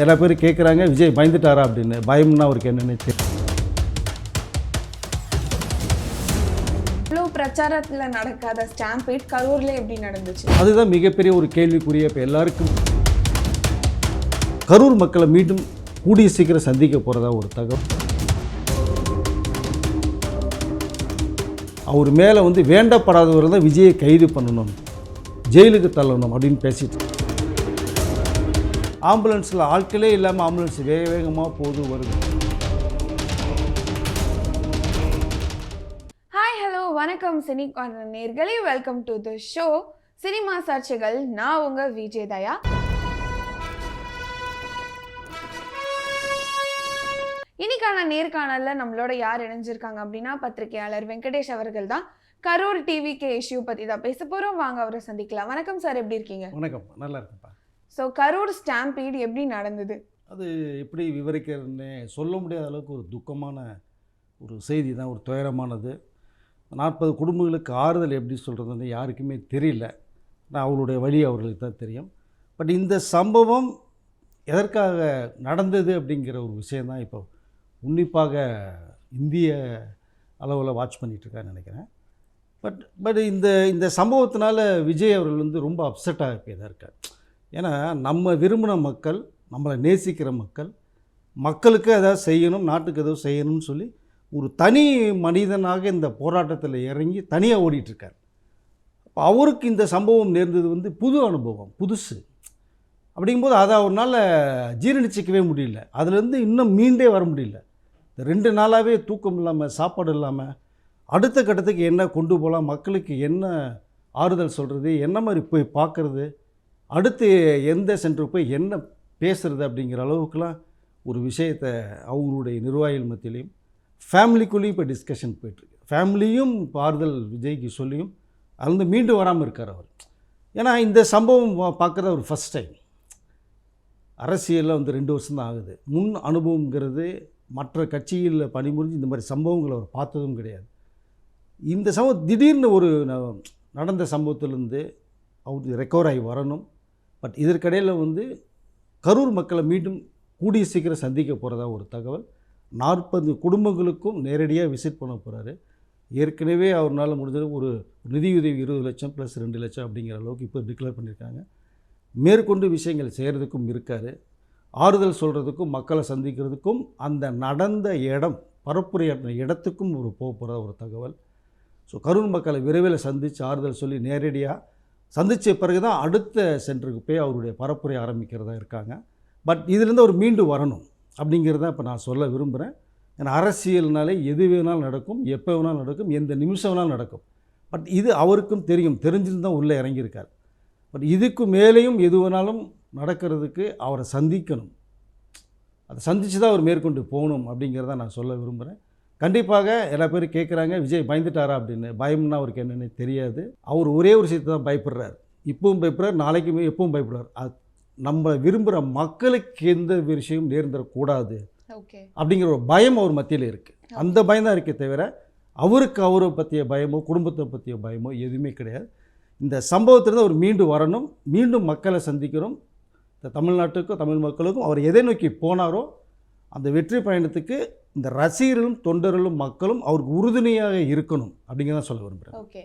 நிறைய பேர் கேட்குறாங்க விஜய் பயந்துட்டாரா? அப்படின்னு. பயம்னா அவருக்கு என்னன்னு இவ்வளோ பிரச்சாரத்தில் நடக்காத ஸ்டாம்பீட் கரூர்ல எப்படி நடந்துச்சு? அதுதான் மிகப்பெரிய ஒரு கேள்விக்குரிய இப்போ எல்லாருக்கும். கரூர் மக்களை மீண்டும் கூடிய சீக்கிரம் சந்திக்க போகிறதா ஒரு தகவல். அவர் மேலே வந்து வேண்டப்படாதவர் தான் விஜயை கைது பண்ணணும். ஜெயிலுக்கு தள்ளணும் அப்படின்னு பேசிட்டு ஆம்புலன்ஸில் ஆட்களே இல்லாமல் ஆம்புலன்ஸ் வேக வேகமாக போகுது வருது. ஹாய் ஹலோ வணக்கம் சினி கார்னர் நேர்களே welcome to the show cinema சர்ச்சைகள் நான் உங்க விஜய் தயா. இன்னைக்கான நேர்காணல்ல நம்மளோட யார் இணைஞ்சிருக்காங்க அப்படின்னா பத்திரிகையாளர் வெங்கடேஷ் அவர்கள் தான். கரூர் டிவி கே இஷ்யூ பத்தி தான் பேச போறோம். வாங்க அவரை சந்திக்கலாம். வணக்கம் சார். எப்படி இருக்கீங்க? வணக்கம். நல்லா இருக்குப்பா ஸோ கரூர் ஸ்டாம்பீடு எப்படி நடந்தது? அது எப்படி விவரிக்கிறதுன்னு சொல்ல முடியாத அளவுக்கு ஒரு துக்கமான ஒரு செய்தி தான் ஒரு துயரமானது. நாற்பது குடும்பங்களுக்கு ஆறுதல் எப்படி சொல்கிறதுன்னு யாருக்குமே தெரியல. நான் அவளுடைய வழி அவர்களுக்கு தான் தெரியும். பட் இந்த சம்பவம் எதற்காக நடந்தது அப்படிங்கிற ஒரு விஷயந்தான் இப்போ உன்னிப்பாக இந்திய அளவில் வாட்ச் பண்ணிகிட்ருக்கான்னு நினைக்கிறேன். பட் பட் இந்த இந்த சம்பவத்தினால விஜய் அவர்கள் வந்து ரொம்ப அப்செட்டாக இப்போ இதாக இருக்கார் ஏன்னா நம்ம விரும்பின மக்கள் நம்மளை நேசிக்கிற மக்கள் மக்களுக்கு எதாவது செய்யணும் நாட்டுக்கு ஏதோ செய்யணும்னு சொல்லி ஒரு தனி மனிதனாக இந்த போராட்டத்தில் இறங்கி தனியாக ஓடிட்டுருக்கார். அப்போ அவருக்கு இந்த சம்பவம் நேர்ந்தது வந்து புது அனுபவம் புதுசு. அப்படிங்கும்போது அதை அவரால் ஜீரணிச்சிக்கவே முடியல. அதுலேருந்து இன்னும் மீண்டே வர முடியல. இந்த ரெண்டு நாளாகவே தூக்கம் இல்லாமல் சாப்பாடு இல்லாமல் அடுத்த கட்டத்துக்கு என்ன கொண்டு போகலாம் மக்களுக்கு என்ன ஆறுதல் சொல்கிறது என்ன மாதிரி போய் பார்க்குறது அடுத்து எந்த சென்டருக்கு போய் என்ன பேசுறது அப்படிங்கிற அளவுக்குலாம் ஒரு விஷயத்தை அவங்களுடைய நிர்வாகிகள் மத்தியிலையும் ஃபேமிலிக்குள்ளேயும் இப்போ டிஸ்கஷன் போயிட்டுருக்கு. ஃபேமிலியும் பாரதல் ஆறுதல் விஜய்க்கு சொல்லியும் அதுலேருந்து மீண்டு வராமல் இருக்கார் அவர். ஏன்னா இந்த சம்பவம் பார்க்குறது அவர் ஃபஸ்ட் டைம் அரசியலில் வந்து ரெண்டு வருஷம் தான் ஆகுது. முன் அனுபவங்கிறது மற்ற கட்சிகளில் பணிபுரிஞ்சு இந்த மாதிரி சம்பவங்களை அவர் பார்த்ததும் கிடையாது. இந்த சம்பவம் திடீர்னு ஒரு ந- நடந்த சம்பவத்திலேருந்து அவர் ரெக்கவர் ஆகி வரணும். பட் இதற்கிடையில் வந்து கரூர் மக்களை மீண்டும் கூடிய சீக்கிரம் சந்திக்க போகிறதா ஒரு தகவல். நாற்பது குடும்பங்களுக்கும் நேரடியாக விசிட் பண்ண போகிறாரு ஏற்கனவே அவர்னால முடிஞ்சது ஒரு நிதியுதவி இருபது லட்சம் ப்ளஸ் ரெண்டு லட்சம் அப்படிங்கிற அளவுக்கு இப்போ டிக்ளேர் பண்ணியிருக்காங்க மேற்கொண்டு விஷயங்கள் செய்கிறதுக்கும் இருக்கார். ஆறுதல் சொல்கிறதுக்கும் மக்களை சந்திக்கிறதுக்கும் அந்த நடந்த இடம் பரப்புரையாற்றின இடத்துக்கும் ஒரு போக போகிற ஒரு தகவல். ஸோ கரூர் மக்களை விரைவில் சந்தித்து ஆறுதல் சொல்லி நேரடியாக சந்தித்த பிறகு தான் அடுத்த சென்டருக்கு போய் அவருடைய பரப்புரை ஆரம்பிக்கிறதா இருக்காங்க. பட் இதுலேருந்து அவர் மீண்டு வரணும் அப்படிங்கிறத இப்போ நான் சொல்ல விரும்புகிறேன் ஏன்னா அரசியல்னாலே எது வேணாலும் நடக்கும் எப்போ வேணாலும் நடக்கும் எந்த நிமிஷம் வேணாலும் நடக்கும். பட் இது அவருக்கும் தெரியும் தெரிஞ்சிருந்து தான் உள்ளே இறங்கியிருக்கார். பட் இதுக்கு மேலேயும் எது வேணாலும் நடக்கிறதுக்கு அவரை சந்திக்கணும். அதை சந்தித்து தான் அவர் மேற்கொண்டு போகணும் அப்படிங்கிறத நான் சொல்ல விரும்புகிறேன் கண்டிப்பாக எல்லா பேரும் கேட்குறாங்க விஜய் பயந்துட்டாரா? அப்படின்னு. பயம்னா அவருக்கு என்னென்னு தெரியாது. அவர் ஒரே ஒரு விஷயத்தை தான் பயப்படுறார். இப்பவும் பயப்படுறார் நாளைக்குமே எப்பவும் பயப்படுறார். அது நம்ம விரும்புகிற மக்களுக்கு எந்த விஷயம் நேர்ந்துடக்கூடாது ஓகே. அப்படிங்கிற ஒரு பயம் அவர் மத்தியில் இருக்குது அந்த பயம் தான் இருக்கே தவிர அவருக்கு அவரை பற்றிய பயமோ குடும்பத்தை பற்றிய பயமோ எதுவுமே கிடையாது. இந்த சம்பவத்திலிருந்து அவர் மீண்டு வரணும். மீண்டும் மக்களை சந்திக்கணும். இந்த தமிழ்நாட்டுக்கும் தமிழ் மக்களுக்கும் அவர் எதை நோக்கி போனாரோ அந்த வெற்றி பயணத்துக்கு இந்த ரசிகர்களும் தொண்டர்களும் மக்களும் அவருக்கு உறுதுணையாக இருக்கணும் அப்படிங்கிறத சொல்ல விரும்புகிறேன் ஓகே.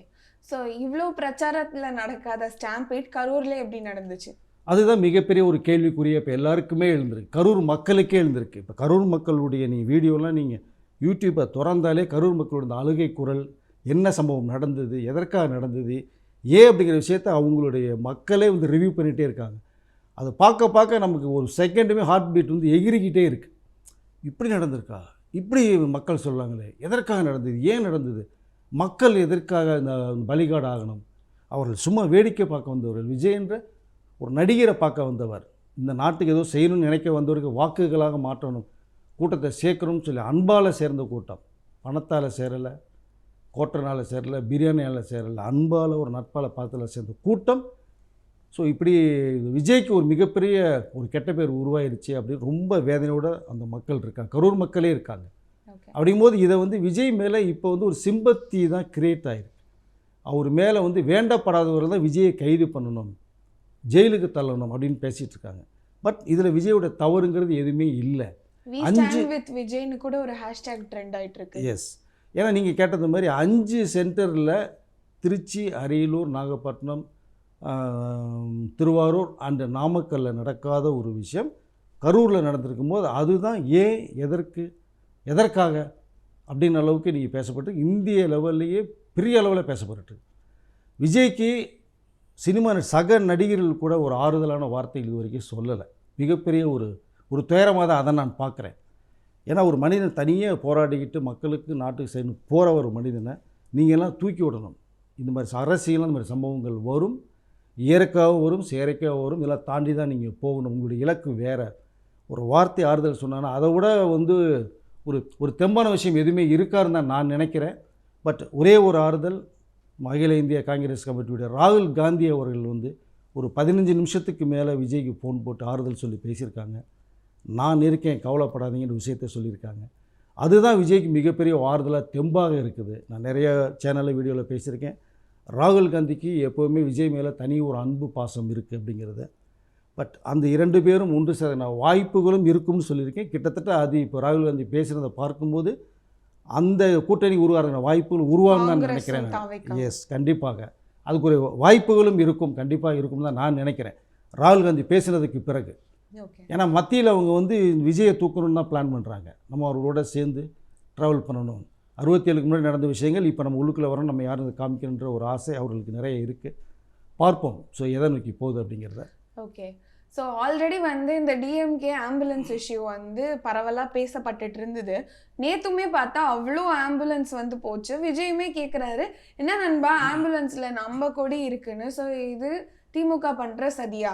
ஸோ இவ்வளோ பிரச்சாரத்தில் நடக்காத ஸ்டாம்பீட் கரூர்ல எப்படி நடந்துச்சு? அதுதான் மிகப்பெரிய ஒரு கேள்விக்குரிய இப்போ எல்லாருக்குமே எழுந்திருக்கு. கரூர் மக்களுக்கே எழுந்திருக்கு. இப்போ கரூர் மக்களுடைய நீ வீடியோலாம் நீங்கள் யூடியூப்பை திறந்தாலே கரூர் மக்களோட இந்த அழுகை குரல் என்ன சம்பவம் நடந்தது எதற்காக நடந்தது ஏன் அப்படிங்கிற விஷயத்த அவங்களுடைய மக்களே வந்து ரிவ்யூ பண்ணிகிட்டே இருக்காங்க. அதை பார்க்க பார்க்க நமக்கு ஒரு செகண்டுமே ஹார்ட் பீட் வந்து எகிரிக்கிட்டே இருக்குது இப்படி நடந்திருக்கா? இப்படி மக்கள் சொல்கிறாங்களே எதற்காக நடந்தது ஏன் நடந்தது? மக்கள் எதற்காக இந்த பலிகாடு ஆகணும் அவர்கள் சும்மா வேடிக்கை பார்க்க வந்தவர்கள். விஜய் என்ற ஒரு நடிகரை பார்க்க வந்தவர். இந்த நாட்டுக்கு ஏதோ செய்யணும்னு நினைக்க வந்தவருக்கு வாக்குகளாக மாற்றணும். கூட்டத்தை சேர்க்கணும்னு சொல்லி அன்பால் சேர்ந்த கூட்டம். பணத்தால் சேரலை கோட்டனால் சேரலை பிரியாணியால் சேரலை அன்பால் ஒரு நட்பால் பார்த்துல சேர்ந்த கூட்டம் ஸோ இப்படி விஜய்க்கு ஒரு மிகப்பெரிய ஒரு கெட்ட பேர் உருவாயிருச்சு அப்படின்னு ரொம்ப வேதனையோட அந்த மக்கள் இருக்காங்க. கரூர் மக்களே இருக்காங்க. அப்படிங்கும்போது இதை வந்து விஜய் மேலே இப்போ வந்து ஒரு சிம்பத்தி தான் கிரியேட் ஆயிருக்கு. அவர் மேலே வந்து வேண்டப்படாதவர் தான் விஜயை கைது பண்ணணும் ஜெயிலுக்கு தள்ளணும் அப்படின்னு பேசிகிட்டு இருக்காங்க. பட் இதில் விஜயோட தவறுங்கிறது எதுவுமே இல்லை. அஞ்சு- வித் விஜய்னு கூட ஒரு ஹேஷ்டேக் ட்ரெண்ட் ஆயிட்டு இருக்கு எஸ் ஏன்னா நீங்கள் கேட்டது மாதிரி அஞ்சு சென்டரில் திருச்சி அரியலூர் நாகப்பட்டினம் திருவாரூர் அண்டு நாமக்கல்லில் நடக்காத ஒரு விஷயம். கரூரில் நடந்திருக்கும் போது அதுதான் ஏன் எதற்கு எதற்காக அப்படின்ற அளவுக்கு நீங்கள் பேசப்பட்டு இந்திய லெவல்லையே பெரிய அளவில் பேசப்பட்டு விஜய்க்கு சினிமா சக நடிகர்கள் கூட ஒரு ஆறுதலான வார்த்தைகள் இது வரைக்கும் சொல்லலை. மிகப்பெரிய ஒரு ஒரு துயரமாக தான் அதை நான் பார்க்குறேன். ஏன்னா ஒரு மனிதன் தனியாக போராடிக்கிட்டு மக்களுக்கு நாட்டுக்கு செய்யணும் போகிற ஒரு மனிதனை நீங்கள்லாம் தூக்கி விடணும். இந்த மாதிரி அரசியலாம் இந்த மாதிரி சம்பவங்கள் வரும். இயற்கையாகவும் வரும் செயற்கையாகவும் வரும். இதெல்லாம் தாண்டி தான் நீங்கள் போகணும். உங்களுடைய இலக்கு வேறு. ஒரு வார்த்தை ஆறுதல் சொன்னாங்கன்னா அதை விட வந்து ஒரு ஒரு தெம்பான விஷயம் எதுவுமே இருக்காருன்னு தான் நான் நினைக்கிறேன். பட் ஒரே ஒரு ஆறுதல் அகில இந்திய காங்கிரஸ் கமிட்டியுடைய ராகுல் காந்தி அவர்கள் வந்து ஒரு பதினஞ்சு நிமிஷத்துக்கு மேலே விஜய்க்கு ஃபோன் போட்டு ஆறுதல் சொல்லி பேசியிருக்காங்க. நான் இருக்கேன் கவலைப்படாதீங்கன்ற விஷயத்த சொல்லியிருக்காங்க. அதுதான் விஜய்க்கு மிகப்பெரிய ஆறுதலாக தெம்பாக இருக்குது. நான் நிறைய சேனலில் வீடியோவில் பேசியிருக்கேன். ராகுல் காந்திக்கு எப்போவுமே விஜய் மேலே தனி ஒரு அன்பு பாசம் இருக்குது அப்படிங்கிறத. பட் அந்த இரண்டு பேரும் ஒன்று சேர வாய்ப்புகளும் இருக்கும்னு சொல்லியிருக்கேன். கிட்டத்தட்ட அது இப்போ ராகுல் காந்தி பேசுகிறத பார்க்கும்போது அந்த கூட்டணி உருவாகிற வாய்ப்புகள் உருவாகும் தான் காங்கிரஸும் நினைக்கிறேன். எஸ் கண்டிப்பாக. அதுக்கு ஒரு வாய்ப்புகளும் இருக்கும் கண்டிப்பாக இருக்கும் தான் நான் நினைக்கிறேன். ராகுல் காந்தி பேசினதுக்கு பிறகு. ஏன்னா மத்தியில் அவங்க வந்து விஜயை தூக்கணும்னு தான் பிளான் பண்ணுறாங்க நம்ம அவர்களோட சேர்ந்து ட்ராவல் பண்ணணும். அறுபத்தி ஏழுக்கு முன்னாடி நடந்த விஷயங்கள் இப்போ நம்ம உள்ளுக்குள்ளே வரோம் நம்ம யாரும் இதை காமிக்கணுன்ற ஒரு ஆசை அவர்களுக்கு நிறைய இருக்குது பார்ப்போம். ஸோ எதை நோக்கி போகுது அப்படிங்கிறத. ஓகே ஸோ ஆல்ரெடி வந்து இந்த டிஎம்கே ஆம்புலன்ஸ் இஷ்யூ வந்து பரவலாக பேசப்பட்டுட்டு இருந்தது. நேத்துமே பார்த்தா அவ்வளோ ஆம்புலன்ஸ் வந்து போச்சு. விஜயுமே கேட்குறாரு என்ன நண்பா ஆம்புலன்ஸில் நம்ம கொடி இருக்குன்னு. ஸோ இது திமுக பண்ணுற சதியா?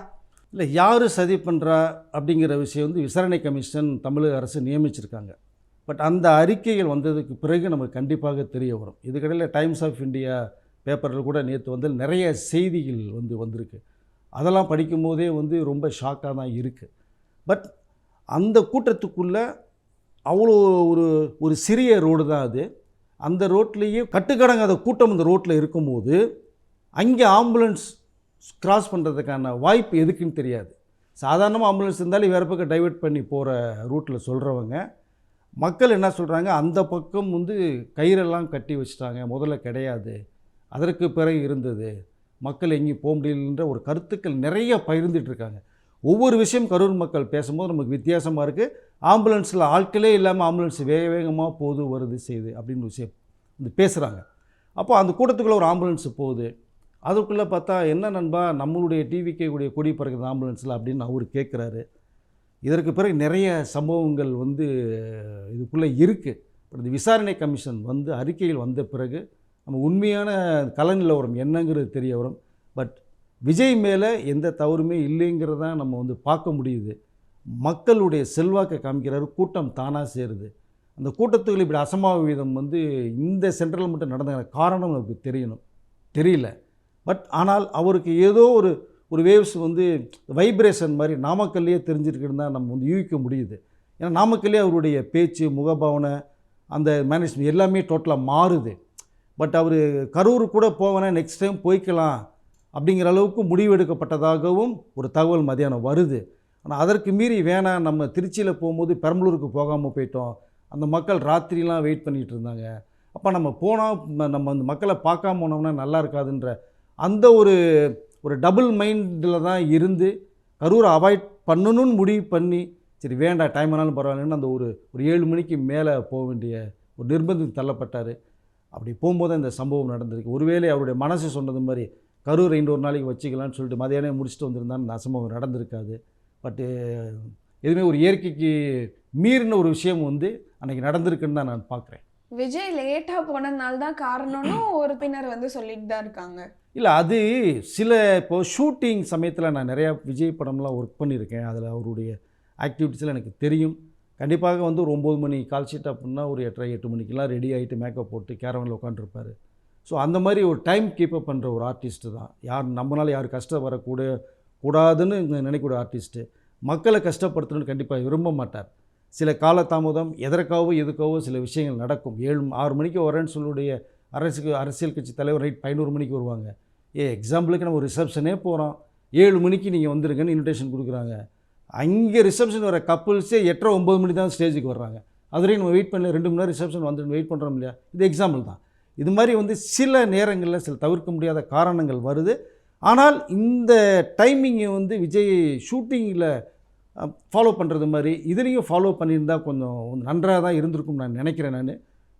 இல்லை யார் சதி பண்ணுறா அப்படிங்கிற விஷயம் வந்து விசாரணை கமிஷன் தமிழக அரசு நியமிச்சிருக்காங்க. பட் அந்த அறிக்கைகள் வந்ததுக்கு பிறகு நமக்கு கண்டிப்பாக தெரிய வரும். இதுக்கடையில் டைம்ஸ் ஆஃப் இந்தியா பேப்பரில் கூட நேற்று வந்து நிறைய செய்திகள் வந்து வந்திருக்கு. அதெல்லாம் படிக்கும்போதே வந்து ரொம்ப ஷாக்காக தான் இருக்குது பட் அந்த கூட்டத்துக்குள்ளே அவ்வளோ ஒரு ஒரு சிறிய ரோடு தான் அது. அந்த ரோட்லேயே கட்டுக்கடங்காத கூட்டம் அந்த ரோட்டில் இருக்கும்போது அங்கே ஆம்புலன்ஸ் கிராஸ் பண்ணுறதுக்கான வாய்ப்பு எதுக்குன்னு தெரியாது. சாதாரணமாக ஆம்புலன்ஸ் இருந்தாலும் வேறு பக்கம் டைவெர்ட் பண்ணி போகிற ரூட்டில் சொல்கிறவங்க மக்கள் என்ன சொல்கிறாங்க அந்த பக்கம் வந்து கயிறெல்லாம் கட்டி வச்சுட்டாங்க. முதல்ல கிடையாது. அதற்கு பிறகு இருந்தது. மக்கள் எங்கேயும் போக முடியலன்ற ஒரு கருத்துக்கள் நிறைய பகிர்ந்துட்டுருக்காங்க ஒவ்வொரு விஷயம் கரூர் மக்கள் பேசும்போது நமக்கு வித்தியாசமாக இருக்குது ஆம்புலன்ஸில் ஆட்களே இல்லாமல் ஆம்புலன்ஸ் வேக வேகமாக போது வருது செய்யுது அப்படின்னு விஷயம் வந்து பேசுகிறாங்க அப்போ அந்த கூட்டத்துக்குள்ளே ஒரு ஆம்புலன்ஸ் போகுது. அதுக்குள்ளே பார்த்தா என்ன நண்பா? நம்மளுடைய டிவிக்கே கூடிய கொடி பறக்குது ஆம்புலன்ஸில் அப்படின்னு அவர் கேட்குறாரு. இதற்கு பிறகு நிறைய சம்பவங்கள் வந்து இதுக்குள்ளே இருக்குது பட் இந்த விசாரணை கமிஷன் வந்து அறிக்கையில் வந்த பிறகு நம்ம உண்மையான கலநிலவரம் என்னங்கிறது தெரிய வரும். பட் விஜய் மேலே எந்த தவறுமே இல்லைங்கிறதான் நம்ம வந்து பார்க்க முடியுது. மக்களுடைய செல்வாக்கை காமிக்கிறாரு. கூட்டம் தானாக சேருது. அந்த கூட்டத்துக்குள்ள இப்படி அசம்பாவிதம் வந்து இந்த சென்ட்ரல் மட்டும் நடந்த காரணம் நமக்கு தெரியணும். தெரியல. பட் ஆனால் அவருக்கு ஏதோ ஒரு ஒரு வேவ்ஸ் வந்து வைப்ரேஷன் மாதிரி நாமக்கல்லையே தெரிஞ்சிருக்குன்னு தான் நம்ம வந்து யூகிக்க முடியுது. ஏன்னா நாமக்கல்லே அவருடைய பேச்சு முகபாவனை அந்த மேனேஜ்மெண்ட் எல்லாமே டோட்டலாக மாறுது. பட் அவர் கரூர் கூட போவேனா நெக்ஸ்ட் டைம் போய்க்கலாம் அப்படிங்கிற அளவுக்கு முடிவெடுக்கப்பட்டதாகவும் ஒரு தகவல் மதியானம் வருது. ஆனால் அதற்கு மீறி வேணாம் நம்ம திருச்சியில் போகும்போது பெரம்பலூருக்கு போகாமல் போயிட்டோம். அந்த மக்கள் ராத்திரிலாம் வெயிட் பண்ணிகிட்டு இருந்தாங்க. அப்போ நம்ம போனால் நம்ம அந்த மக்களை பார்க்காம போனோம்னா நல்லா இருக்காதுன்ற அந்த ஒரு ஒரு டபுள் மைண்டில் தான் இருந்து கரூரை அவாய்ட் பண்ணணும்னு முடிவு பண்ணி சரி வேண்டாம் டைம் ஆனாலும் பரவாயில்லன்னு அந்த ஒரு ஒரு ஏழு மணிக்கு மேலே போக வேண்டிய ஒரு நிர்பந்தம் தள்ளப்பட்டார். அப்படி போகும்போது இந்த சம்பவம் நடந்திருக்கு. ஒருவேளை அவருடைய மனசு சொன்னது மாதிரி கரூர் இன்னொரு நாளைக்கு வச்சுக்கலாம்னு சொல்லிட்டு மதியானம் முடிச்சுட்டு வந்திருந்தாலும் அந்த சம்பவம் நடந்திருக்காது. பட்டு எதுவுமே ஒரு இயற்கைக்கு மீறின ஒரு விஷயம் வந்து அன்றைக்கி நடந்திருக்குன்னு தான் நான் பார்க்குறேன். விஜய் லேட்டாக போனதுனால தான் காரணம்னு ஒரு பின்னர் வந்து சொல்லிட்டு தான் இருக்காங்க. இல்லை அது சில இப்போ ஷூட்டிங் சமயத்தில் நான் நிறையா விஜய் படம்லாம் ஒர்க் பண்ணியிருக்கேன். அதில் அவருடைய ஆக்டிவிட்டீஸில் எனக்கு தெரியும். கண்டிப்பாக வந்து ஒரு ஒம்பது மணி கால் ஷீட் அப்படின்னா ஒரு எட்டரை எட்டு மணிக்கெல்லாம் ரெடி ஆகிட்டு மேக்கப் போட்டு கேரவனில் உட்காந்துருப்பார் ஸோ அந்த மாதிரி ஒரு டைம் கீப்பப் பண்ணுற ஒரு ஆர்டிஸ்ட்டு தான். யார் நம்மளால் யார் கஷ்டம் வரக்கூட கூடாதுன்னு நினைக்கக்கூடிய ஆர்டிஸ்ட்டு மக்களை கஷ்டப்படுத்தணும்னு கண்டிப்பாக விரும்ப மாட்டார். சில காலதாமதம் எதற்காகவோ எதுக்காகவோ சில விஷயங்கள் நடக்கும். ஏழு ஆறு மணிக்கு வரேன்னு சொல்லுடைய அரசுக்கு அரசியல் கட்சி தலைவர் ரைட் பதினோரு மணிக்கு வருவாங்க. ஏ எக்ஸாம்பிளுக்கு நம்ம ரிசப்ஷனே போகிறோம் ஏழு மணிக்கு நீங்கள் வந்துருங்கன்னு இன்விடேஷன் கொடுக்குறாங்க. அங்கே ரிசப்ஷன் வர கப்புள்ஸே எட்டரை ஒம்பது மணி தான் ஸ்டேஜுக்கு வர்றாங்க. அதுலேயும் நம்ம வெயிட் பண்ணல ரெண்டு மணி நேரம் ரிசப்ஷன் வந்து வெயிட் பண்ணுறோம் இல்லையா? இது எக்ஸாம்பிள் தான். இது மாதிரி வந்து சில நேரங்களில் சில தவிர்க்க முடியாத காரணங்கள் வருது. ஆனால் இந்த டைமிங்கை வந்து விஜய் ஷூட்டிங்கில் ஃபாலோ பண்ணுறது மாதிரி இதுலேயும் ஃபாலோ பண்ணியிருந்தா கொஞ்சம் நன்றாக தான் இருந்திருக்கும் நான் நினைக்கிறேன் நான்.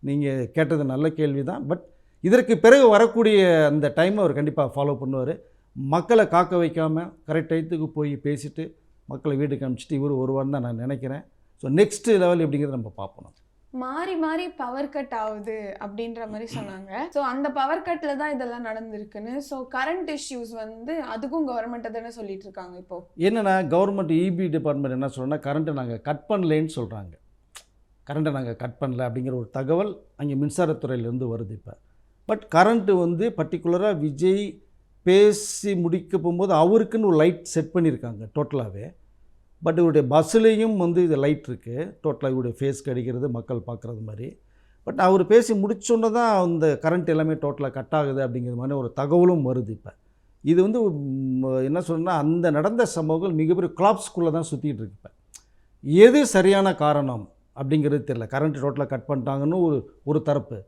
நீங்கள் கேட்டது நல்ல கேள்வி தான். பட் இதற்கு பிறகு வரக்கூடிய அந்த டைமை அவர் கண்டிப்பாக ஃபாலோ பண்ணுவார். மக்களை காக்க வைக்காமல் கரெக்ட் டயத்துக்கு போய் பேசிட்டு மக்களை வீட்டுக்கு அனுப்பிச்சிட்டு இவர் வருவார்னு தான் நான் நினைக்கிறேன். ஸோ நெக்ஸ்ட் லெவல் எப்படிங்கிறத நம்ம பார்ப்போம். மாறி மாறி பவர் கட் ஆகுது அப்படின்ற மாதிரி சொன்னாங்க. ஸோ அந்த பவர் கட்ல தான் இதெல்லாம் நடந்திருக்குன்னு. ஸோ கரண்ட் இஷ்யூஸ் வந்து அதுக்கும் கவர்மெண்ட்டை தானே சொல்லிட்டு இருக்காங்க இப்போ? என்னென்னா கவர்மெண்ட் இபி டிபார்ட்மெண்ட் என்ன சொல்கிறேன்னா கரண்ட்டை நாங்கள் கட் பண்ணலேன்னு சொல்கிறாங்க கரண்ட்டை நாங்கள் கட் பண்ணல அப்படிங்கிற ஒரு தகவல் அங்கே மின்சாரத்துறையிலேருந்து வருது இப்போ. பட் கரண்ட்டு வந்து பர்டிகுலராக விஜய் பேசி முடிக்க போகும்போது அவருக்குன்னு ஒரு லைட் செட் பண்ணியிருக்காங்க டோட்டலாகவே பட் இவருடைய பஸ்ஸுலேயும் வந்து இது லைட் இருக்குது டோட்டலாக இவருடைய ஃபேஸ்க்கு அடிக்கிறது மக்கள் பார்க்குறது மாதிரி. பட் அவர் பேசி முடிச்சோன்னே தான் அந்த கரண்ட் எல்லாமே டோட்டலாக கட் ஆகுது அப்படிங்கிற மாதிரி ஒரு தகவலும் வருது இப்போ. இது வந்து என்ன சொல்லணும்னா அந்த நடந்த சம்பவங்கள் மிகப்பெரிய கிளாப்ஸ்குள்ளே தான் சுற்றிட்டு இருக்கு இப்போ. எது சரியான காரணம் அப்படிங்கிறது தெரியல. கரண்ட் டோட்டலாக கட் பண்ணிட்டாங்கன்னு ஒரு ஒரு தரப்பு.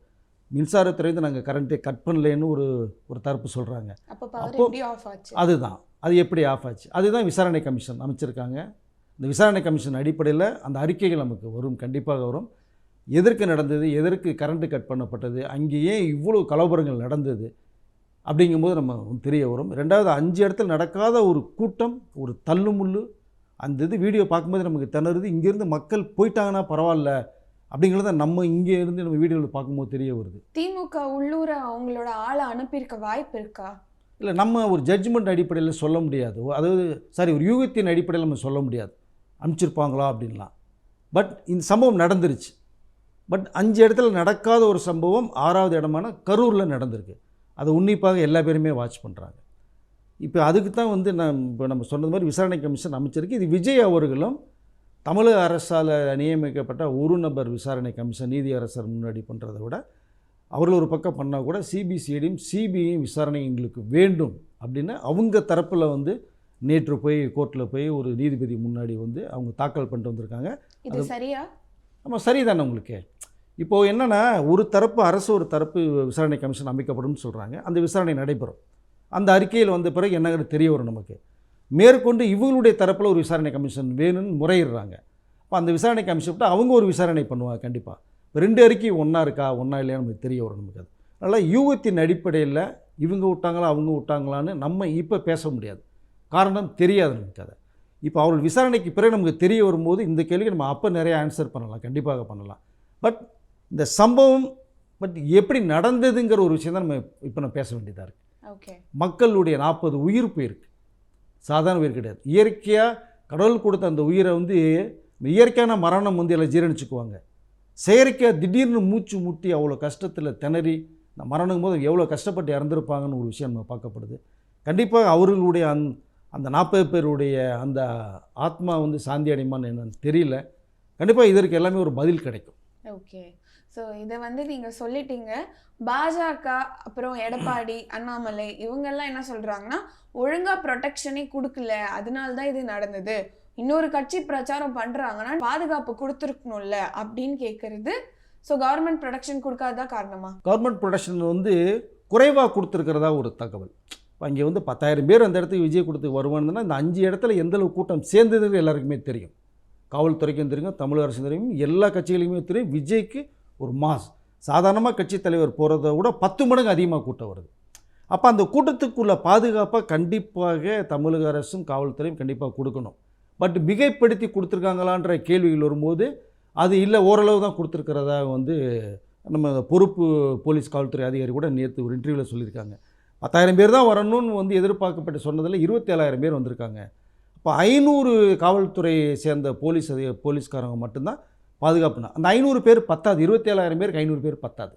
மின்சாரத்துறைந்து நாங்கள் கரண்ட்டை கட் பண்ணலேன்னு ஒரு ஒரு தரப்பு சொல்கிறாங்க அப்போ அதுதான். அது எப்படி ஆஃப் ஆச்சு? அதுதான் விசாரணை கமிஷன் அமைச்சிருக்காங்க. இந்த விசாரணை கமிஷன் அடிப்படையில் அந்த அறிக்கைகள் நமக்கு வரும் கண்டிப்பாக வரும். எதற்கு நடந்தது எதற்கு கரண்ட்டு கட் பண்ணப்பட்டது அங்கே ஏன் இவ்வளோ கலவரங்கள் நடந்தது அப்படிங்கும்போது நம்ம தெரிய வரும். ரெண்டாவது அஞ்சு இடத்துல நடக்காத ஒரு கூட்டம் ஒரு தள்ளுமுள்ளு அந்த இது வீடியோ பார்க்கும்போது நமக்கு திணறுது இங்கேருந்து மக்கள் போயிட்டாங்கன்னா பரவாயில்ல அப்படிங்கிறத நம்ம இங்கே இருந்து நம்ம வீடியோவில் பார்க்கும்போது தெரிய வருது. திமுக உள்ளூர அவங்களோட ஆளை அனுப்பியிருக்க வாய்ப்பு இருக்கா? இல்லை நம்ம ஒரு ஜட்ஜ்மெண்ட் அடிப்படையில் சொல்ல முடியாது. அதாவது சாரி ஒரு யூகத்தின் அடிப்படையில் நம்ம சொல்ல முடியாது. அனுப்பிச்சிருப்பாங்களா அப்படின்லாம். பட் இந்த சம்பவம் நடந்துருச்சு. பட் அஞ்சு இடத்துல நடக்காத ஒரு சம்பவம் ஆறாவது இடமான கரூரில் நடந்திருக்கு. அதை உன்னிப்பாக எல்லா பேருமே வாட்ச் பண்ணுறாங்க இப்போ அதுக்கு தான் வந்து நான் இப்போ நம்ம சொன்னது மாதிரி விசாரணை கமிஷன் அமைச்சிருக்கு. இது விஜய் அவர்களும் தமிழக அரசால் நியமிக்கப்பட்ட ஒரு நபர் விசாரணை கமிஷன் நீதி அரசர் முன்னாடி பண்ணுறதை விட அவர்கள் ஒரு பக்கம் பண்ணால் கூட சிபிசிஐடியும் சிபிஐயும் விசாரணை எங்களுக்கு வேண்டும் அப்படின்னு அவங்க தரப்பில் வந்து நேற்று போய் கோர்ட்டில் போய் ஒரு நீதிபதி முன்னாடி வந்து அவங்க தாக்கல் பண்ணிட்டு வந்திருக்காங்க. இது சரியா? ஆமாம் சரிதானே உங்களுக்கு? இப்போது என்னென்னா ஒரு தரப்பு அரசு ஒரு தரப்பு விசாரணை கமிஷன் அமைக்கப்படும்னு சொல்கிறாங்க அந்த விசாரணை நடைபெறும். அந்த அறிக்கையில் வந்த பிறகு என்னங்கிறது தெரிய வரும் நமக்கு? மேற்கொண்டு இவங்களுடைய தரப்பில் ஒரு விசாரணை கமிஷன் வேணும்னு முறையிடுறாங்க. அப்போ அந்த விசாரணை கமிஷன் விட்டு அவங்க ஒரு விசாரணை பண்ணுவாங்க கண்டிப்பாக இப்போ ரெண்டு அறிக்கை ஒன்றா இருக்கா ஒன்றா இல்லையா நமக்கு தெரிய வரும் நமக்கு அது. அதனால் யூகத்தின் அடிப்படையில் இவங்க விட்டாங்களா அவங்க விட்டாங்களான்னு நம்ம இப்போ பேச முடியாது. காரணம் தெரியாது நமக்கு அதை. இப்போ அவர்கள் விசாரணைக்கு பிறகு நமக்கு தெரிய வரும்போது இந்த கேள்விக்கு நம்ம அப்போ நிறைய ஆன்சர் பண்ணலாம் கண்டிப்பாக பண்ணலாம். பட் இந்த சம்பவம் பட் எப்படி நடந்ததுங்கிற ஒரு விஷயம் தான் நம்ம இப்போ நம்ம பேச வேண்டியதாக இருக்குது ஓகே மக்களுடைய நாற்பது உயிர் போயிருக்கு சாதாரண உயிர் கிடையாது. இயற்கையாக கடவுள் கொடுத்த அந்த உயிரை வந்து இயற்கையான மரணம் வந்து எல்லாம் ஜீரணிச்சுக்குவாங்க. செயற்கையாக திடீர்னு மூச்சு முட்டி அவ்வளோ கஷ்டத்தில் திணறி மரணம் போது எவ்வளோ கஷ்டப்பட்டு இறந்துருப்பாங்கன்னு ஒரு விஷயம் நம்ம பார்க்கப்படுது. கண்டிப்பாக அவர்களுடைய அந் அந்த நாற்பது பேருடைய அந்த ஆத்மா வந்து சாந்தி அடையுமான்னு என்னன்னு தெரியல. கண்டிப்பாக இதற்கு எல்லாமே ஒரு பதில் கிடைக்கும். ஓகே. ஸோ இதை வந்து நீங்கள் சொல்லிட்டீங்க. பாஜக அப்புறம் எடப்பாடி அண்ணாமலை இவங்கெல்லாம் என்ன சொல்கிறாங்கன்னா ஒழுங்கா ப்ரொடெக்ஷனே கொடுக்கல. அதனால தான் இது நடந்தது. இன்னொரு கட்சி பிரச்சாரம் பண்ணுறாங்கன்னா பாதுகாப்பு கொடுத்துருக்கணும்ல அப்படின்னு கேட்குறது ஸோ கவர்மெண்ட் ப்ரொடெக்ஷன் கொடுக்காததா காரணமா? கவர்மெண்ட் ப்ரொடக்ஷன் வந்து குறைவாக கொடுத்துருக்கிறதா ஒரு தகவல். அங்கே வந்து பத்தாயிரம் பேர் அந்த இடத்துக்கு விஜய் கொடுத்து வருவானுன்னா இந்த அஞ்சு இடத்துல எந்தளவு கூட்டம் சேர்ந்ததுன்னு எல்லாருக்குமே தெரியும். காவல்துறைக்கும் தெரியும் தமிழக அரசு தெரியும் எல்லா கட்சிகளுக்குமே தெரியும். விஜய்க்கு ஒரு மாஸ். சாதாரணமாக கட்சி தலைவர் போகிறத விட பத்து மடங்கு அதிகமாக கூட்டம் வருது. அப்போ அந்த கூட்டத்துக்குள்ள பாதுகாப்பாக கண்டிப்பாக தமிழக அரசும் காவல்துறையும் கண்டிப்பாக கொடுக்கணும். பட் மிகைப்படுத்தி கொடுத்துருக்காங்களான்ற கேள்விகள் வரும்போது அது இல்லை ஓரளவு தான் கொடுத்துருக்கிறதா வந்து நம்ம பொறுப்பு போலீஸ் காவல்துறை அதிகாரி கூட நேற்று ஒரு இன்டர்வியூவில் சொல்லியிருக்காங்க. பத்தாயிரம் பேர் தான் வரணும்னு வந்து எதிர்பார்க்கப்பட்டு சொன்னதில் இருபத்தேழாயிரம் பேர் வந்திருக்காங்க. அப்போ ஐநூறு காவல்துறையை சேர்ந்த போலீஸ் அதிக போலீஸ்காரங்க மட்டும்தான் பாதுகாப்புனா. அந்த ஐநூறு பேர் பத்தாது இருபத்தேழாயிரம் பேருக்கு ஐநூறு பேர் பத்தாது.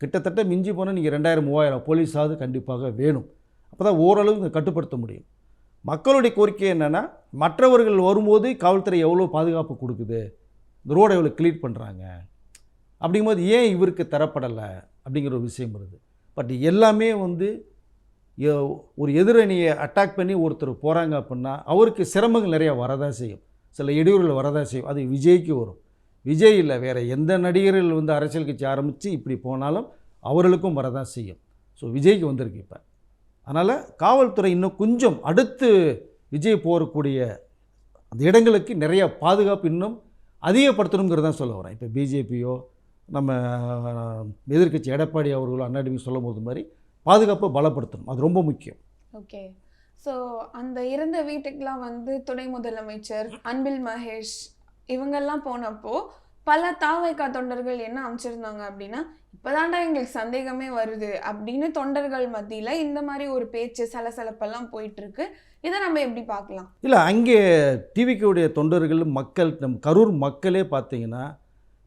கிட்டத்தட்ட மிஞ்சி போனால் நீங்கள் ரெண்டாயிரம் மூவாயிரம் போலீஸாவது கண்டிப்பாக வேணும். அப்போ தான் ஓரளவு இங்க கட்டுப்படுத்த முடியும். மக்களுடைய கோரிக்கை என்னென்னா மற்றவர்கள் வரும்போது காவல்துறை எவ்வளோ பாதுகாப்பு கொடுக்குது? இந்த ரோடை எவ்வளோ கிளீட் பண்ணுறாங்க அப்படிங்கும்போது ஏன் இவருக்கு தரப்படலை? அப்படிங்கிற ஒரு விஷயம் வருது. பட் எல்லாமே வந்து ஒரு எதிரணியை அட்டாக் பண்ணி ஒருத்தர் போகிறாங்க அப்படின்னா அவருக்கு சிரமங்கள் நிறையா வரதான் செய்யும். சில இடையூறுகள் வரதான் செய்யும். அது விஜய்க்கு வரும். விஜய் இல்லை வேறு எந்த நடிகர்கள் வந்து அரசியல் கட்சி ஆரம்பித்து இப்படி போனாலும் அவர்களுக்கும் வரதான் செய்யும். ஸோ விஜய்க்கு வந்திருக்கு இப்போ. அதனால் காவல்துறை இன்னும் கொஞ்சம் அடுத்து விஜய் போகக்கூடிய அந்த இடங்களுக்கு நிறையா பாதுகாப்பு இன்னும் அதிகப்படுத்தணுங்கிறதான் சொல்ல வரேன். இப்போ பிஜேபியோ நம்ம எதிர்க்கட்சி எடப்பாடி அவர்களோ அண்ணாடிமை சொல்லும் போது மாதிரி பாதுகாப்பை பலப்படுத்தணும். அது ரொம்ப முக்கியம். ஓகே. ஸோ அந்த இருந்த வீட்டுக்கெலாம் வந்து துணை முதலமைச்சர் அன்பில் மகேஷ் இவங்கெல்லாம் போனப்போ பல தாவைக்கா தொண்டர்கள் என்ன அமைச்சிருந்தாங்க அப்படின்னா இப்போதான்டா எங்களுக்கு சந்தேகமே வருது அப்படின்னு தொண்டர்கள் மத்தியில் இந்த மாதிரி ஒரு பேச்சு சலசலப்பெல்லாம் போயிட்டு இருக்கு இதை நம்ம எப்படி பார்க்கலாம்? இல்லை அங்கே டிவிக்குடைய தொண்டர்கள் மக்கள் நம் கரூர் மக்களே பார்த்தீங்கன்னா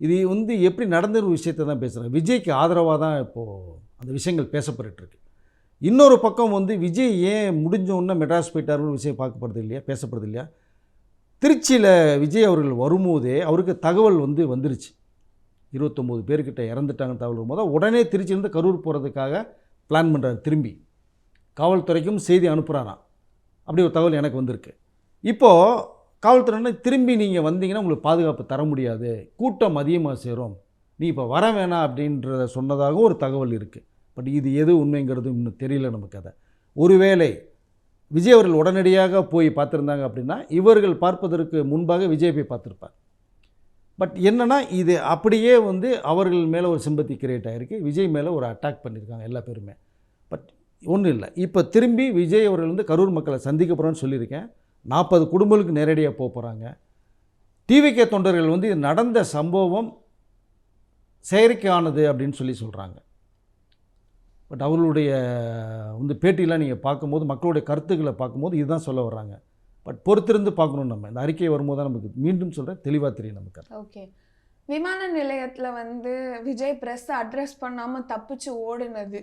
இது வந்து எப்படி நடந்த ஒரு விஷயத்தை தான் பேசுகிறாங்க விஜய்க்கு ஆதரவாக தான் இப்போது அந்த விஷயங்கள் பேசப்பட்டுருக்கு இன்னொரு பக்கம் வந்து விஜய் ஏன் முடிஞ்ச மெட்ராஸ் போயிட்டாருன்னு விஷயம் பார்க்கப்படுது இல்லையா? பேசப்படுது இல்லையா? திருச்சியில் விஜய் அவர்கள் வரும்போதே அவருக்கு தகவல் வந்து வந்துருச்சு. இருபத்தொம்போது பேர்கிட்ட இறந்துட்டாங்க தகவல் வரும்போது உடனே திருச்சியிலேருந்து கரூர் போகிறதுக்காக பிளான் பண்ணுறாரு திரும்பி. காவல்துறைக்கும் செய்தி அனுப்புகிறாராம் அப்படி ஒரு தகவல் எனக்கு வந்திருக்கு. இப்போது காவல்துறையினா திரும்பி நீங்கள் வந்தீங்கன்னா உங்களுக்கு பாதுகாப்பு தர முடியாது. கூட்டம் அதிகமாக சேரும். நீ இப்போ வர வேணாம் அப்படின்றத சொன்னதாகவும் ஒரு தகவல் இருக்குது பட் இது எது உண்மைங்கிறது இன்னும் தெரியல நமக்கு அதை. ஒருவேளை விஜய் அவர்கள் உடனடியாக போய் பார்த்துருந்தாங்க அப்படின்னா இவர்கள் பார்ப்பதற்கு முன்பாக விஜய் போய் பார்த்துருப்பார். பட் என்னென்னா இது அப்படியே வந்து அவர்கள் மேலே ஒரு சிம்பத்தி கிரியேட் ஆகிருக்கு விஜய் மேலே ஒரு அட்டாக் பண்ணியிருக்காங்க எல்லா பேருமே. பட் ஒன்றும் இல்லை. இப்போ திரும்பி விஜய் அவர்கள் வந்து கரூர் மக்களை சந்திக்க போகிறோன்னு சொல்லியிருக்கேன். நாற்பது குடும்பங்களுக்கு நேரடியாக போக போகிறாங்க. டிவிகே தொண்டர்கள் வந்து இது நடந்த சம்பவம் செயற்கையானது அப்படின்னு சொல்லி சொல்கிறாங்க. பட் அவர்களுடைய வந்து பேட்டியெலாம் நீங்கள் பார்க்கும்போது மக்களுடைய கருத்துக்களை பார்க்கும்போது இதுதான் சொல்ல வர்றாங்க. பட் பொறுத்திருந்து பார்க்கணும் நம்ம. இந்த அறிக்கை வரும்போது தான் நமக்கு மீண்டும் சொல்கிறேன். தெளிவாக தெரியும் நமக்கு. ஓகே. விமான நிலையத்துல வந்து விஜய் பிரஸ் அட்ரஸ் பண்ணாம தப்பிச்சு ஓடுனது.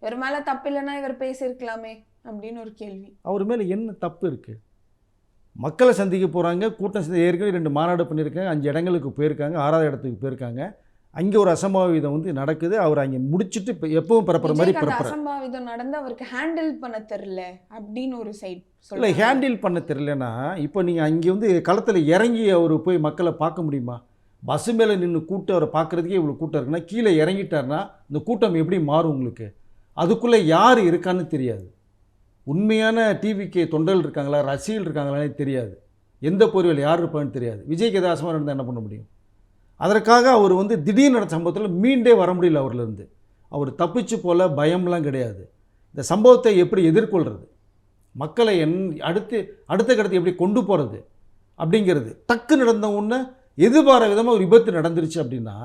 இவர் மேல தப்பு இல்லைன்னா இவர் பேசியிருக்கலாமே அப்படின்னு ஒரு கேள்வி. அவர் மேலே என்ன தப்பு இருக்குது மக்களை சந்திக்க போகிறாங்க கூட்டம் சேர்ந்து ஏற்கனவே ரெண்டு மாநாடு பண்ணியிருக்காங்க அஞ்சு இடங்களுக்கு போயிருக்காங்க ஆறாவது இடத்துக்கு போயிருக்காங்க. அங்கே ஒரு அசம்பாவிதம் வந்து நடக்குது அவர் அங்கே முடிச்சுட்டு இப்போ எப்பவும் பிறப்புற மாதிரி பிறப்புற. அசம்பாவிதம் நடந்து அவருக்கு ஹேண்டில் பண்ண தெரியல அப்படின்னு ஒரு சைட் இல்லை ஹேண்டில் பண்ண தெரியலனா இப்போ நீங்கள் அங்கே வந்து களத்தில் இறங்கி அவர் போய் மக்களை பார்க்க முடியுமா? பஸ்ஸு மேலே நின்று கூட்டம் அவரை பார்க்குறதுக்கே இவ்வளோ கூட்டம் இருக்குன்னா கீழே இறங்கிட்டாருன்னா இந்த கூட்டம் எப்படி மாறும் உங்களுக்கு? அதுக்குள்ளே யார் இருக்கான்னு தெரியாது. உண்மையான டிவிக்கு தொண்டர்கள் இருக்காங்களா? ரசிகர்கள் இருக்காங்களானே தெரியாது. எந்த பொறிவில் யார் இருப்பான்னு தெரியாது. விஜய்க்கு எதாவது அசமாக நடந்தால் என்ன பண்ண முடியும்? அதற்காக அவர் வந்து திடீர்னு நடந்த சம்பவத்தில் மீண்டே வர முடியல அவர்லேருந்து. அவர் தப்பிச்சு போல பயம்லாம் கிடையாது. இந்த சம்பவத்தை எப்படி எதிர்கொள்கிறது மக்களை என் அடுத்து அடுத்த கட்டத்தை எப்படி கொண்டு போகிறது அப்படிங்கிறது. டக்கு நடந்த உடனே எதிர்பார விதமாக ஒரு விபத்து நடந்துருச்சு அப்படின்னா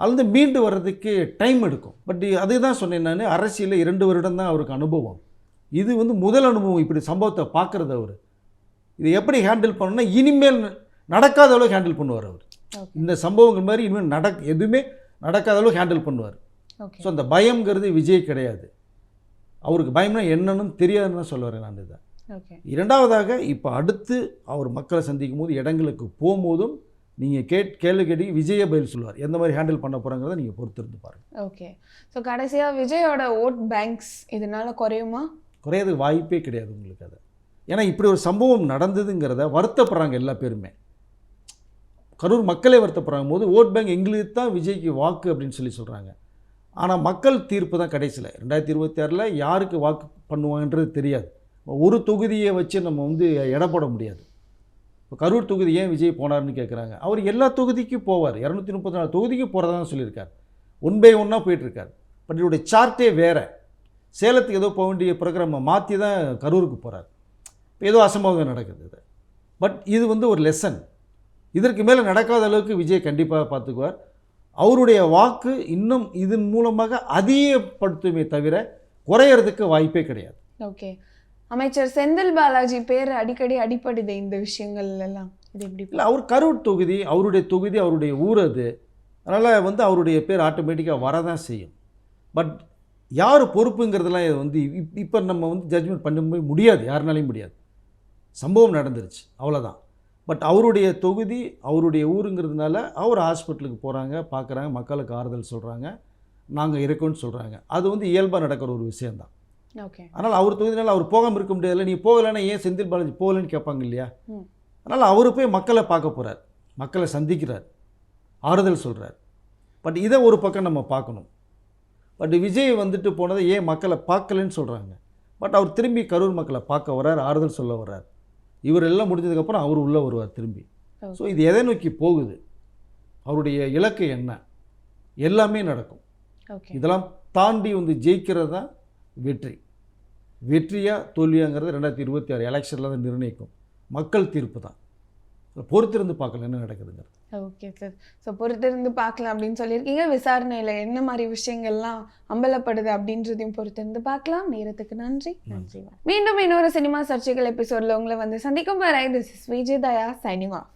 அதுலேருந்து மீண்டு வர்றதுக்கு டைம் எடுக்கும். பட் அதுதான் சொன்னேன் நான் அரசியலில் இரண்டு வருடம் தான் அவருக்கு அனுபவம். இது வந்து முதல் அனுபவம் இப்படி சம்பவத்தை பார்க்குறது அவர். இதை எப்படி ஹேண்டில் பண்ணணும்னா இனிமேல் நடக்காத அளவுக்கு ஹேண்டில் பண்ணுவார் அவர். இந்த சம்பவங்கள் மாதிரி இனிமேல் நடக் எதுவுமே நடக்காத அளவுக்கு ஹேண்டில் பண்ணுவார். ஸோ அந்த பயம்ங்கிறது விஜய் கிடையாது. அவருக்கு பயம்னா என்னன்னு தெரியாதுன்னு தான் சொல்ல வரேன் நான் இதை. இரண்டாவதாக இப்போ அடுத்து அவர் மக்களை சந்திக்கும் போது இடங்களுக்கு போகும்போதும் நீங்கள் கேட் கேள்வி கேட்டி விஜய பதில் சொல்லுவார். எந்த மாதிரி ஹேண்டில் பண்ண போகிறாங்கிறத நீங்கள் பொறுத்திருந்து பாருங்கள் ஓகே ஸோ கடைசியா விஜயோட ஓட் பேங்க்ஸ் இதனால குறையுமா? குறையதுக்கு வாய்ப்பே கிடையாது உங்களுக்கு அதை. ஏன்னா இப்படி ஒரு சம்பவம் நடந்ததுங்கிறத வருத்தப்படுறாங்க எல்லா பேருமே. கரூர் மக்களே வருத்தப்படுறாங்க. போது ஓட் பேங்க் எங்களுக்கு தான் விஜய்க்கு வாக்கு அப்படின்னு சொல்லி சொல்கிறாங்க ஆனால் மக்கள் தீர்ப்பு தான் கடைசியில். ரெண்டாயிரத்தி இருபத்தி ஆறில் யாருக்கு வாக்கு பண்ணுவாங்கன்றது தெரியாது. ஒரு தொகுதியை வச்சு நம்ம வந்து எடை போட முடியாது. இப்போ கரூர் தொகுதி ஏன் விஜய் போனார்னு கேட்குறாங்க அவர் எல்லா தொகுதிக்கும் போவார். இரநூத்தி முப்பத்தி நாலு தொகுதிக்கு போகிறதா சொல்லியிருக்கார். ஒன் பை ஒன்னாக போயிட்டுருக்கார் பட் இதோடைய சார்ட்டே வேறு. சேலத்துக்கு ஏதோ போக வேண்டிய ப்ரோக்ராமை மாற்றி தான் கரூருக்கு போகிறார் இப்போ ஏதோ அசம்பாவிதம் நடக்குது இது. பட் இது வந்து ஒரு லெசன் இதற்கு மேலே நடக்காத அளவுக்கு விஜய் கண்டிப்பாக பார்த்துக்குவார் அவருடைய வாக்கு இன்னும் இதன் மூலமாக அதிகப்படுத்துமே தவிர குறையறதுக்கு வாய்ப்பே கிடையாது. ஓகே அமைச்சர் செந்தில் பாலாஜி பேர் அடிக்கடி அடிப்படுது இந்த விஷயங்கள் எல்லாம் இது எப்படி இல்லை அவர் கரூர் தொகுதி அவருடைய தொகுதி அவருடைய ஊர் அது. அதனால் வந்து அவருடைய பேர் ஆட்டோமேட்டிக்காக வரதான் செய்யும். பட் யார் பொறுப்புங்கிறதெல்லாம் இது வந்து இப் இப்போ நம்ம வந்து ஜட்ஜ்மெண்ட் பண்ண முடியாது. யாருனாலையும் முடியாது. சம்பவம் நடந்துருச்சு. அவ்வளோதான் பட் அவருடைய தொகுதி அவருடைய ஊருங்கிறதுனால அவர் ஹாஸ்பிட்டலுக்கு போகிறாங்க பார்க்குறாங்க மக்களுக்கு ஆறுதல் சொல்கிறாங்க நாங்கள் இருக்கோம்னு சொல்கிறாங்க அது வந்து இயல்பாக நடக்கிற ஒரு விஷயந்தான் ஓகே அதனால் அவர் தொகுதினால அவர் போகாமல் இருக்க முடியாதுல்ல. நீ போகலைன்னா ஏன் செந்தில் பாலாஜி போகலன்னு கேட்பாங்க இல்லையா. அதனால் அவர் போய் மக்களை பார்க்க போகிறார் மக்களை சந்திக்கிறார். ஆறுதல் சொல்கிறார் பட் இதை ஒரு பக்கம் நம்ம பார்க்கணும். பட் விஜய் வந்துட்டு போனதை ஏன் மக்களை பார்க்கலன்னு சொல்கிறாங்க பட் அவர் திரும்பி கரூர் மக்களை பார்க்க வர்றார் ஆறுதல் சொல்ல வர்றார். இவர் எல்லாம் முடிஞ்சதுக்கப்புறம் அவர் உள்ளே வருவார் திரும்பி. ஸோ இது எதை நோக்கி போகுது? அவருடைய இலக்கு என்ன? எல்லாமே நடக்கும். இதெல்லாம் தாண்டி வந்து ஜெயிக்கிறது தான் வெற்றி. வெற்றியா தோல்வியாங்கிறது ரெண்டாயிரத்தி இருபத்தி ஆறு எலெக்ஷனில் தான் நிர்ணயிக்கும். மக்கள் தீர்ப்பு தான். பொறுத்திருந்து பார்க்கல என்ன நடக்குதுங்கிறது. ஓகே சார் ஸோ பொறுத்திருந்து பார்க்கலாம் அப்படின்னு சொல்லியிருக்கீங்க. விசாரணையில் என்ன மாதிரி விஷயங்கள்லாம் அம்பலப்படுது அப்படின்றதையும் பொறுத்திருந்து பார்க்கலாம். நேரத்துக்கு நன்றி. நன்றி. மீண்டும் இன்னொரு சினிமா சர்ச்சைகள் எபிசோடில் உங்களை வந்து சந்திக்கும் வரை this is Vijay Daya signing off